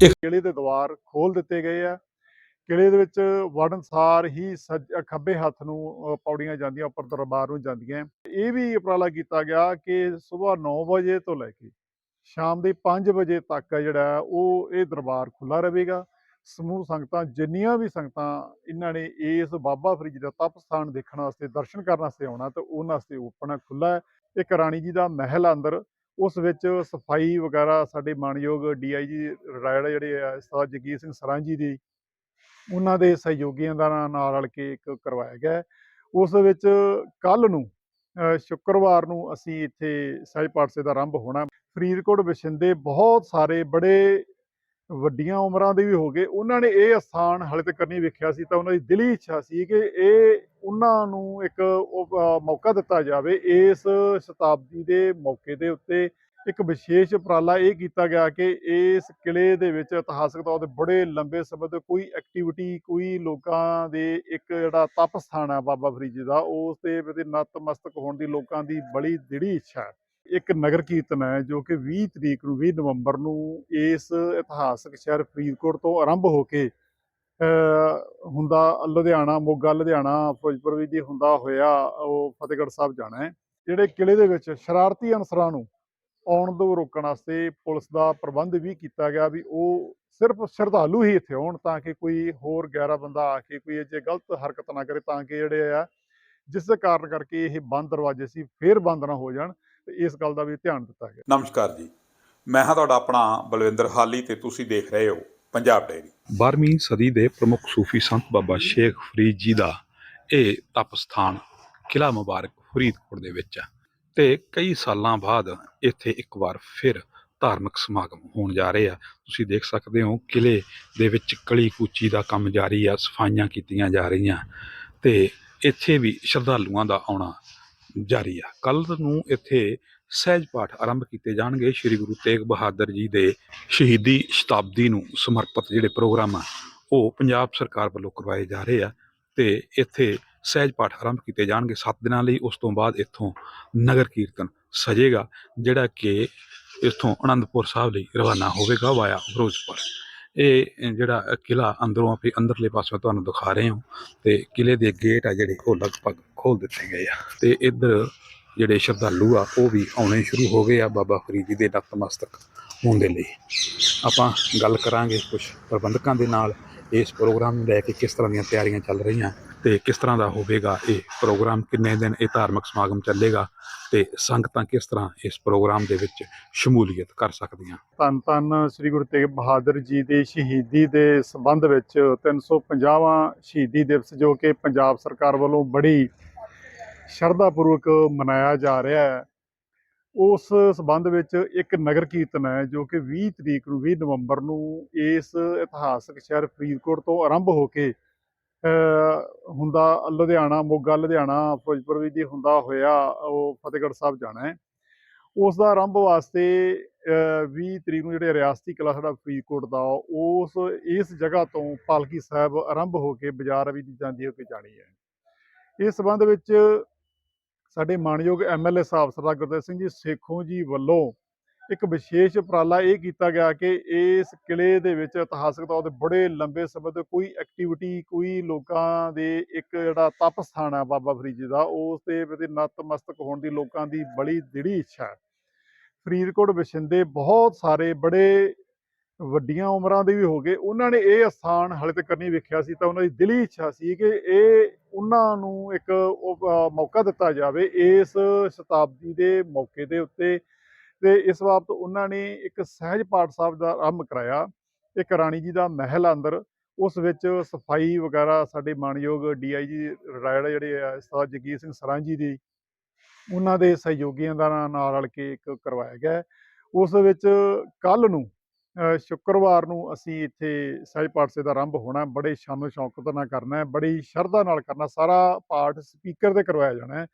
ਕਿਲੇ ਦੇ ਦੁਆਰ ਖੋਲ ਦਿੱਤੇ ਗਏ ਆ। ਕਿਲੇ ਦੇ ਵਿੱਚ ਵੜਨ ਸਾਰ ਹੀ ਸੱਜ- ਖੱਬੇ ਹੱਥ ਨੂੰ ਪੌੜੀਆਂ ਜਾਂਦੀਆਂ, ਉੱਪਰ ਦਰਬਾਰ ਨੂੰ ਜਾਂਦੀਆਂ। ਇਹ ਵੀ ਉਪਰਾਲਾ ਕੀਤਾ ਗਿਆ ਕਿ ਸਵੇਰ 9 ਵਜੇ ਤੋਂ ਲੈ ਕੇ ਸ਼ਾਮ ਦੇ 5 ਵਜੇ ਤੱਕ ਜਿਹੜਾ, ਉਹ ਇਹ ਦਰਬਾਰ ਖੁੱਲਾ ਰਹੇਗਾ। ਸਮੂਹ ਸੰਗਤਾਂ, ਜਿੰਨੀਆਂ ਵੀ ਸੰਗਤਾਂ ਇਹਨਾਂ ਨੇ ਇਸ ਬਾਬਾ ਫਰੀਦ ਦਾ ਤਪ ਸਥਾਨ ਦੇਖਣ ਵਾਸਤੇ, ਦਰਸ਼ਨ ਕਰਨ ਵਾਸਤੇ ਆਉਣਾ, ਤੇ ਉਹਨਾਂ ਵਾਸਤੇ ਓਪਨ ਖੁੱਲਾ ਹੈ। ਇੱਕ ਰਾਣੀ ਜੀ ਦਾ ਮਹਿਲ ਅੰਦਰ ਉਸ ਵਿੱਚ ਸਫ਼ਾਈ ਵਗੈਰਾ ਸਾਡੇ ਮਾਨਯੋਗ ਡੀਆਈਜੀ ਰਿਟਾਇਰਡ ਜਿਹੜੇ ਆ ਸਰਦਾਰ ਜਗੀਰ ਸਿੰਘ ਸਰਾਂਜੀ ਦੀ, ਉਹਨਾਂ ਦੇ ਸਹਿਯੋਗੀਆਂ ਦਾ ਨਾਲ ਰਲ ਕੇ ਇੱਕ ਕਰਵਾਇਆ ਗਿਆ ਹੈ। ਉਸ ਵਿੱਚ ਕੱਲ ਨੂੰ ਸ਼ੁੱਕਰਵਾਰ ਨੂੰ ਅਸੀਂ ਇੱਥੇ ਸਹਿਜ ਪਾਠ ਦਾ ਆਰੰਭ ਹੋਣਾ ਫਰੀਦਕੋਟ ਵਸਿੰਦੇ ਬਹੁਤ ਸਾਰੇ ਬੜੇ ਵੱਡੀਆਂ ਉਮਰਾਂ ਦੇ ਵੀ ਹੋ ਗਏ ਉਹਨਾਂ ਨੇ ਇਹ ਅਸਥਾਨ ਹਾਲੇ ਤੱਕ ਨਹੀਂ ਵੇਖਿਆ ਸੀ ਤਾਂ ਉਹਨਾਂ ਦੀ ਦਿਲੀ ਇੱਛਾ ਸੀ ਕਿ ਇਹ ਉਹਨਾਂ ਨੂੰ ਇੱਕ ਉਹ, ਮੌਕਾ ਦਿੱਤਾ ਜਾਵੇ। ਇਸ ਸ਼ਤਾਬਦੀ ਦੇ ਮੌਕੇ ਦੇ ਉੱਤੇ ਇੱਕ ਵਿਸ਼ੇਸ਼ ਉਪਰਾਲਾ ਇਹ ਕੀਤਾ ਗਿਆ ਕਿ ਇਸ ਕਿਲੇ ਦੇ ਵਿੱਚ ਇਤਿਹਾਸਕ ਤੌਰ ਤੇ ਬੜੇ ਲੰਬੇ ਸਮੇਂ ਤੋਂ ਕੋਈ ਐਕਟੀਵਿਟੀ ਕੋਈ ਲੋਕਾਂ ਦੇ ਇੱਕ ਜਿਹੜਾ ਤਪ ਸਥਾਨ ਹੈ ਬਾਬਾ ਫਰੀਦ ਜੀ ਦਾ ਉਸ ਦੇ ਨਤਮਸਤਕ ਹੋਣ ਦੀ ਲੋਕਾਂ ਦੀ ਬੜੀ ਦਿੜੀ ਇੱਛਾ ਹੈ। ਇੱਕ ਨਗਰ ਕੀਰਤਨ ਹੈ ਜੋ ਕਿ 20 ਤਰੀਕ ਨੂੰ 20 ਨਵੰਬਰ ਨੂੰ ਇਸ ਇਤਿਹਾਸਕ ਸ਼ਹਿਰ ਫਰੀਦਕੋਟ ਤੋਂ ਆਰੰਭ ਹੋ ਕੇ ਹੁੰਦਾ ਲੁਧਿਆਣਾ, ਮੋਗਾ, ਲੁਧਿਆਣਾ, ਫਿਰੋਜ਼ਪੁਰ ਵੀ ਦੀ ਹੁੰਦਾ ਹੋਇਆ, ਉਹ ਫਤਿਹਗੜ੍ਹ ਸਾਹਿਬ ਜਾਣਾ ਹੈ। ਜਿਹੜੇ ਕਿਲੇ ਦੇ ਵਿੱਚ ਸ਼ਰਾਰਤੀ ਅਨਸਰਾਂ ਨੂੰ ਆਉਣ ਤੋਂ ਰੋਕਣ ਵਾਸਤੇ ਪੁਲਿਸ ਦਾ ਪ੍ਰਬੰਧ ਵੀ ਕੀਤਾ ਗਿਆ ਵੀ ਉਹ ਸਿਰਫ ਸ਼ਰਧਾਲੂ ਹੀ ਇੱਥੇ ਆਉਣ ਤਾਂ ਕਿ ਕੋਈ ਹੋਰ ਗੈਰਾ ਬੰਦਾ ਆ ਕੇ ਕੋਈ ਅਜੇ ਗਲਤ ਹਰਕਤ ਨਾ ਕਰੇ ਤਾਂ ਕਿ ਜਿਹੜੇ ਆ, ਜਿਸ ਦੇ ਕਾਰਨ ਕਰਕੇ ਇਹ ਬੰਦ ਦਰਵਾਜ਼ੇ ਸੀ, ਫੇਰ ਬੰਦ ਨਾ ਹੋ ਜਾਣ। ਇਸ ਗੱਲ ਦਾ ਵੀ ਧਿਆਨ ਦਿੱਤਾ ਗਿਆ। ਨਮਸਕਾਰ ਜੀ। ਮੈਂ ਹਾਂ ਤੁਹਾਡਾ ਆਪਣਾ ਬਲਵਿੰਦਰ ਹਾਲੀ ਤੇ ਤੁਸੀਂ ਦੇਖ ਰਹੇ ਹੋ ਪੰਜਾਬ ਡੇਰੀ 12ਵੀਂ ਸਦੀ ਦੇ ਪ੍ਰਮੁੱਖ ਸੂਫੀ ਸੰਤ ਬਾਬਾ ਸ਼ੇਖ ਫਰੀਦ ਜੀ ਦਾ ਇਹ ਤਪ ਸਥਾਨ ਕਿਲਾ ਮੁਬਾਰਕ ਫਰੀਦਕੋਟ ਦੇ ਵਿੱਚ ਹੈ ਤੇ ਕਈ ਸਾਲਾਂ ਬਾਅਦ ਇੱਥੇ ਇੱਕ ਵਾਰ ਫਿਰ ਧਾਰਮਿਕ ਸਮਾਗਮ ਹੋਣ ਜਾ ਰਹੇ ਆ। ਤੁਸੀਂ ਦੇਖ ਸਕਦੇ ਹੋ ਕਿਲੇ ਦੇ ਵਿੱਚ ਕਲੀ ਕੂਚੀ ਦਾ ਕੰਮ ਜਾਰੀ ਆ ਸਫਾਈਆਂ ਕੀਤੀਆਂ ਜਾ ਰਹੀਆਂ ਤੇ ਇੱਥੇ ਵੀ ਸ਼ਰਧਾਲੂਆਂ ਦਾ ਆਉਣਾ ਜਾਰੀ ਆ। ਕੱਲ ਨੂੰ ਇੱਥੇ ਸਹਿਜ ਪਾਠ ਆਰੰਭ ਕੀਤੇ ਜਾਣਗੇ ਸ੍ਰੀ ਗੁਰੂ ਤੇਗ ਬਹਾਦਰ ਜੀ ਦੇ ਸ਼ਹੀਦੀ ਸ਼ਤਾਬਦੀ ਨੂੰ ਸਮਰਪਿਤ ਜਿਹੜੇ ਪ੍ਰੋਗਰਾਮ ਆ, ਉਹ ਪੰਜਾਬ ਸਰਕਾਰ ਵੱਲੋਂ ਕਰਵਾਏ ਜਾ ਰਹੇ ਆ ਤੇ ਇੱਥੇ ਸਹਿਜ ਪਾਠ ਆਰੰਭ ਕੀਤੇ ਜਾਣਗੇ। 7 ਦਿਨਾਂ ਲਈ ਉਸ ਤੋਂ ਬਾਅਦ ਇੱਥੋਂ ਨਗਰ ਕੀਰਤਨ ਸਜੇਗਾ, ਜਿਹੜਾ ਕਿ ਇੱਥੋਂ ਅਨੰਦਪੁਰ ਸਾਹਿਬ ਲਈ ਰਵਾਨਾ ਹੋਵੇਗਾ ਵਾਇਆ ਫਿਰੋਜ਼ਪੁਰ। ਇਹ ਜਿਹੜਾ ਕਿਲਾ ਅੰਦਰੋਂ ਆਪੇ ਅੰਦਰਲੇ ਪਾਸੇ ਤੁਹਾਨੂੰ ਦਿਖਾ ਰਹੇ ਹਾਂ ਤੇ ਕਿਲੇ ਦੇ ਗੇਟ ਆ ਜਿਹੜੇ, ਉਹ ਲਗਭਗ ਖੋਲ ਦਿੱਤੇ ਗਏ ਆ। ਤੇ ਇੱਧਰ ਜਿਹੜੇ ਸ਼ਰਧਾਲੂ ਆ, ਉਹ ਵੀ ਆਉਣੇ ਸ਼ੁਰੂ ਹੋ ਗਏ ਆ ਬਾਬਾ ਫਰੀਦ ਜੀ ਦੇ ਨਤਮਸਤਕ ਹੋਣ ਦੇ ਲਈ। ਆਪਾਂ ਗੱਲ ਕਰਾਂਗੇ ਕੁਝ ਪ੍ਰਬੰਧਕਾਂ ਦੇ ਨਾਲ ਇਸ ਪ੍ਰੋਗਰਾਮ ਨੂੰ ਲੈ ਕੇ ਕਿਸ ਤਰ੍ਹਾਂ ਦੀਆਂ ਤਿਆਰੀਆਂ ਚੱਲ ਰਹੀਆਂ ਤੇ ਕਿਸ ਤਰ੍ਹਾਂ ਦਾ ਹੋਵੇਗਾ ਇਹ ਪ੍ਰੋਗਰਾਮ, ਕਿੰਨੇ ਦਿਨ ਇਹ ਧਾਰਮਿਕ ਸਮਾਗਮ ਚੱਲੇਗਾ ਤੇ ਸੰਗਤਾਂ ਕਿਸ ਤਰ੍ਹਾਂ ਇਸ ਪ੍ਰੋਗਰਾਮ ਦੇ ਵਿੱਚ ਸ਼ਮੂਲੀਅਤ ਕਰ ਸਕਦੀਆਂ। ਧੰਨ ਧੰਨ ਸ੍ਰੀ ਗੁਰੂ ਤੇਗ ਬਹਾਦਰ ਜੀ ਦੀ ਸ਼ਹੀਦੀ ਦੇ ਸੰਬੰਧ ਵਿੱਚ 350ਵਾਂ ਸ਼ਹੀਦੀ ਦਿਵਸ ਜੋ ਕਿ ਪੰਜਾਬ ਸਰਕਾਰ ਵੱਲੋਂ ਬੜੀ ਸ਼ਰਧਾਪੂਰਵਕ ਮਨਾਇਆ ਜਾ ਰਿਹਾ ਹੈ। ਉਸ ਸੰਬੰਧ ਵਿੱਚ ਇੱਕ ਨਗਰ ਕੀਰਤਨ ਹੈ ਜੋ ਕਿ 20 ਤਰੀਕ ਨੂੰ 20 ਨਵੰਬਰ ਨੂੰ ਇਸ ਇਤਿਹਾਸਕ ਸ਼ਹਿਰ ਫਰੀਦਕੋਟ ਤੋਂ ਆਰੰਭ ਹੋ ਕੇ ਹੁੰਦਾ ਲੁਧਿਆਣਾ, ਮੋਗਾ, ਲੁਧਿਆਣਾ, ਫਿਰੋਜ਼ਪੁਰ ਵੀ ਦੀ ਹੁੰਦਾ ਹੋਇਆ ਉਹ ਫਤਿਹਗੜ੍ਹ ਸਾਹਿਬ ਜਾਣਾ ਹੈ। ਉਸ ਦਾ ਆਰੰਭ ਵਾਸਤੇ, ਅਹ 20 ਤਰੀਕ ਨੂੰ ਜਿਹੜੇ ਰਿਆਸਤੀ ਕਿਲਾ ਸਾਡਾ ਫਰੀਦਕੋਟ ਦਾ, ਉਸ, ਇਸ ਜਗ੍ਹਾ ਤੋਂ ਪਾਲਕੀ ਸਾਹਿਬ ਆਰੰਭ ਹੋ ਕੇ ਬਾਜ਼ਾਰ ਵੀ ਦੀ ਜਾਂਦੀ ਹੋ ਕੇ ਜਾਣੀ ਹੈ। ਇਸ ਸੰਬੰਧ ਵਿੱਚ ਸਾਡੇ ਮਾਨਯੋਗ ਐਮਐਲਏ ਸਾਹਿਬ, ਸਰਦਾਰ ਗੁਰਦੇਵ ਸਿੰਘ ਜੀ ਸੇਖੋਂ ਜੀ ਵੱਲੋਂ ਇੱਕ ਵਿਸ਼ੇਸ਼ ਉਪਰਾਲਾ ਇਹ ਕੀਤਾ ਗਿਆ ਕਿ ਇਸ ਕਿਲੇ ਦੇ ਵਿੱਚ ਇਤਿਹਾਸਕ ਤੌਰ ਤੇ ਬੜੇ ਲੰਬੇ ਸਮੇਂ ਤੋਂ ਕੋਈ ਐਕਟੀਵਿਟੀ ਕੋਈ ਲੋਕਾਂ ਦੇ ਇੱਕ ਜਿਹੜਾ ਤਪ ਸਥਾਨ ਹੈ ਬਾਬਾ ਫਰੀਦ ਜੀ ਦਾ, ਉਸ ਦੇ ਪ੍ਰਤੀ ਨਤਮਸਤਕ ਹੋਣ ਦੀ ਲੋਕਾਂ ਦੀ ਬੜੀ ਦਿੜੀ ਇੱਛਾ ਹੈ। ਫਰੀਦਕੋਟ ਵਸਿੰਦੇ ਬਹੁਤ ਸਾਰੇ ਬੜੇ ਵੱਡੀਆਂ ਉਮਰਾਂ ਦੇ ਵੀ ਹੋ ਗਏ ਉਹਨਾਂ ਨੇ ਇਹ ਅਸਥਾਨ ਹਾਲੇ ਤੱਕ ਨਹੀਂ ਵੇਖਿਆ ਸੀ ਤਾਂ ਉਹਨਾਂ ਦੀ ਦਿਲੀ ਇੱਛਾ ਸੀ ਕਿ ਇਹ ਉਹਨਾਂ ਨੂੰ ਇੱਕ ਉਹ, ਮੌਕਾ ਦਿੱਤਾ ਜਾਵੇ ਇਸ ਸ਼ਤਾਬਦੀ ਦੇ ਮੌਕੇ ਦੇ ਉੱਤੇ। ਤੇ ਇਸ ਬਾਬਤ ਉਹਨਾਂ ਨੇ ਇੱਕ ਸਹਿਜ ਪਾਠ ਸਾਹਿਬ ਦਾ ਆਰੰਭ ਕਰਾਇਆ ਇੱਕ ਰਾਣੀ ਜੀ ਦਾ ਮਹਿਲ ਅੰਦਰ ਉਸ ਵਿੱਚ ਸਫ਼ਾਈ ਵਗੈਰਾ ਸਾਡੇ ਮਾਨਯੋਗ ਡੀਆਈਜੀ ਰਿਟਾਇਰਡ ਜਿਹੜੇ ਆ ਸਰਦਾਰ ਜਗੀਰ ਸਿੰਘ ਸਰਾਂਜੀ ਦੀ ਉਹਨਾਂ ਦੇ ਸਹਿਯੋਗੀਆਂ ਦਾ ਨਾਲ ਰਲ ਕੇ ਇੱਕ ਕਰਵਾਇਆ ਗਿਆ। ਉਸ ਵਿੱਚ ਕੱਲ ਨੂੰ ਸ਼ੁੱਕਰਵਾਰ ਨੂੰ ਅਸੀਂ ਇੱਥੇ ਸਹਿਜ ਪਾਠ ਦਾ ਆਰੰਭ ਹੋਣਾ ਬੜੇ ਸ਼ਾਨੋ ਸ਼ੌਕਤ ਨਾਲ ਕਰਨਾ ਹੈ। ਬੜੀ ਸ਼ਰਧਾ ਨਾਲ ਕਰਨਾ ਸਾਰਾ ਪਾਠ ਸਪੀਕਰ ਤੇ ਕਰਵਾਇਆ ਜਾਣਾ ਹੈ।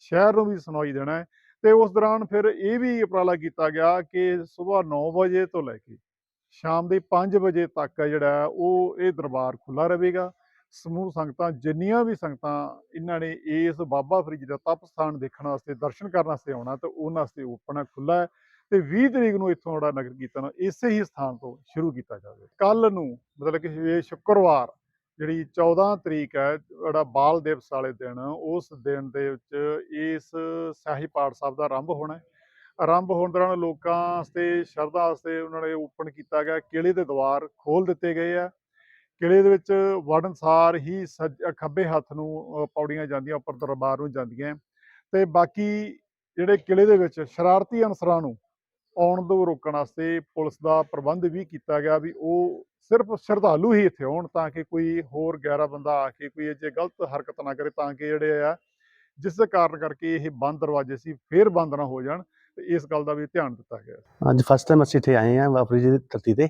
ਸ਼ਹਿਰ ਨੂੰ ਵੀ ਸੁਣਾਈ ਦੇਣਾ ਹੈ। ਤੇ ਉਸ ਦੌਰਾਨ ਫਿਰ ਇਹ ਵੀ ਉਪਰਾਲਾ ਕੀਤਾ ਗਿਆ ਕਿ ਸਵੇਰ 9 ਵਜੇ ਤੋਂ ਲੈ ਕੇ ਸ਼ਾਮ ਦੇ 5 ਵਜੇ ਤੱਕ ਜਿਹੜਾ ਉਹ ਇਹ ਦਰਬਾਰ ਖੁੱਲਾ ਰਹੇਗਾ। ਸਮੂਹ ਸੰਗਤਾਂ, ਜਿੰਨੀਆਂ ਵੀ ਸੰਗਤਾਂ ਇਹਨਾਂ ਨੇ ਇਸ ਬਾਬਾ ਫਰੀਦ ਦਾ ਤਪ ਸਥਾਨ ਦੇਖਣ ਵਾਸਤੇ, ਦਰਸ਼ਨ ਕਰਨ ਵਾਸਤੇ ਆਉਣਾ ਤੇ ਉਹਨਾਂ ਵਾਸਤੇ ਓਪਨ ਹੈ ਖੁੱਲਾ ਹੈ। ਤੇ 20 ਤਰੀਕ ਨੂੰ ਇੱਥੋਂ ਜਿਹੜਾ ਨਗਰ ਕੀਰਤਨ ਇਸੇ ਹੀ ਸਥਾਨ ਤੋਂ ਸ਼ੁਰੂ ਕੀਤਾ ਜਾਵੇ। ਕੱਲ ਨੂੰ ਮਤਲਬ ਕਿ ਇਹ ਸ਼ੁੱਕਰਵਾਰ ਜਿਹੜੀ 14 ਤਰੀਕ ਹੈ ਜਿਹੜਾ ਬਾਲ ਦਿਵਸ ਵਾਲੇ ਦਿਨ ਉਸ ਦਿਨ ਦੇ ਵਿੱਚ ਇਸ ਸਾਹੀ ਪਾਠ ਸਾਹਿਬ ਦਾ ਆਰੰਭ ਹੋਣਾ ਹੈ। ਆਰੰਭ ਹੋਣ ਦੌਰਾਨ ਲੋਕਾਂ ਵਾਸਤੇ ਸ਼ਰਧਾ ਵਾਸਤੇ ਉਹਨਾਂ ਨੇ ਓਪਨ ਕੀਤਾ ਗਿਆ। ਕਿਲੇ ਦੇ ਦੁਆਰ ਖੋਲ ਦਿੱਤੇ ਗਏ ਆ। ਕਿਲੇ ਦੇ ਵਿੱਚ ਵੜਨ ਸਾਰ ਹੀ ਸੱਜ- ਖੱਬੇ ਹੱਥ ਨੂੰ ਅ, ਪੌੜੀਆਂ ਜਾਂਦੀਆਂ ਉੱਪਰ ਦਰਬਾਰ ਨੂੰ ਜਾਂਦੀਆਂ। ਤੇ ਬਾਕੀ ਜਿਹੜੇ ਕਿਲੇ ਦੇ ਵਿੱਚ ਸ਼ਰਾਰਤੀ ਅਨਸਰਾਂ ਨੂੰ ਆਉਣ ਤੋਂ ਰੋਕਣ ਵਾਸਤੇ ਪੁਲਿਸ ਦਾ ਪ੍ਰਬੰਧ ਵੀ ਕੀਤਾ ਗਿਆ ਵੀ ਉਹ ਸਿਰਫ ਸ਼ਰਧਾਲੂ ਹੀ ਇੱਥੇ ਆਉਣ ਤਾਂ ਕਿ ਕੋਈ ਹੋਰ ਗੈਰਾ ਬੰਦਾ ਆ ਕੇ ਕੋਈ ਅਜੇ ਗਲਤ ਹਰਕਤ ਨਾ ਕਰੇ ਤਾਂ ਕਿ ਜਿਹੜੇ ਆ ਜਿਸ ਦੇ ਕਾਰਨ ਕਰਕੇ ਇਹ ਬੰਦ ਦਰਵਾਜ਼ੇ ਸੀ ਫੇਰ ਬੰਦ ਨਾ ਹੋ ਜਾਣ ਤੇ ਇਸ ਗੱਲ ਦਾ ਵੀ ਧਿਆਨ ਦਿੱਤਾ ਗਿਆ। ਅੱਜ ਫਸਟ ਟਾਈਮ ਅਸੀਂ ਇੱਥੇ ਆਏ ਹਾਂ ਬਾਪੂ ਜੀ ਦੀ ਧਰਤੀ ਤੇ।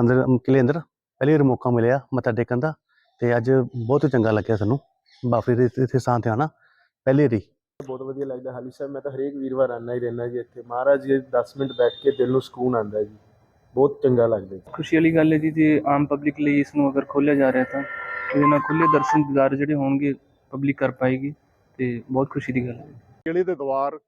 ਅੰਦਰ ਅਮ, ਕਿਲ੍ਹੇ ਅੰਦਰ। ਪਹਿਲੀ ਵਾਰ ਮੌਕਾ ਮਿਲਿਆ ਮੱਥਾ ਟੇਕਣ ਦਾ ਤੇ ਅੱਜ ਬਹੁਤ ਚੰਗਾ ਲੱਗਿਆ ਸਾਨੂੰ। ਬਾਪੂ ਜੀ ਦੇ ਇੱਥੇ ਸਥਾਨ ਤੇ ਆਉਣਾ। ਪਹਿਲੀ ਵਾਰੀ ਬਹੁਤ ਵਧੀਆ ਲੱਗਦਾ। ਹਾਲੀ ਸਾਹਿਬ ਮੈਂ ਤਾਂ ਹਰੇਕ ਵੀਰਵਾਰ ਆਉਂਦਾ ਹੀ ਰਹਿੰਦਾ ਜੀ ਇੱਥੇ। ਮਹਾਰਾਜ ਜੀ 10 ਮਿੰਟ ਬੈਠ ਕੇ ਦਿਲ ਨੂੰ ਸਕੂਨ ਆਉਂਦਾ ਜੀ। ਬਹੁਤ ਚੰਗਾ ਲੱਗਦਾ ਜੀ। ਖੁਸ਼ੀ ਵਾਲੀ ਗੱਲ ਹੈ ਜੀ ਜੇ ਆਮ ਪਬਲਿਕ ਲਈ ਇਸ ਨੂੰ ਅਗਰ ਖੋਲ੍ਹਿਆ ਜਾ ਰਿਹਾ ਤਾਂ ਇਹਦੇ ਨਾਲ ਖੁੱਲੇ ਦਰਸ਼ਨ ਦਿਦਾਰ ਜਿਹੜੇ ਹੋਣਗੇ ਪਬਲਿਕ ਕਰ ਪਾਏਗੀ ਤੇ ਬਹੁਤ ਖੁਸ਼ੀ ਦੀ ਗੱਲ ਹੈ। ਕਿਲੇ ਦੇ ਦੁਆਰ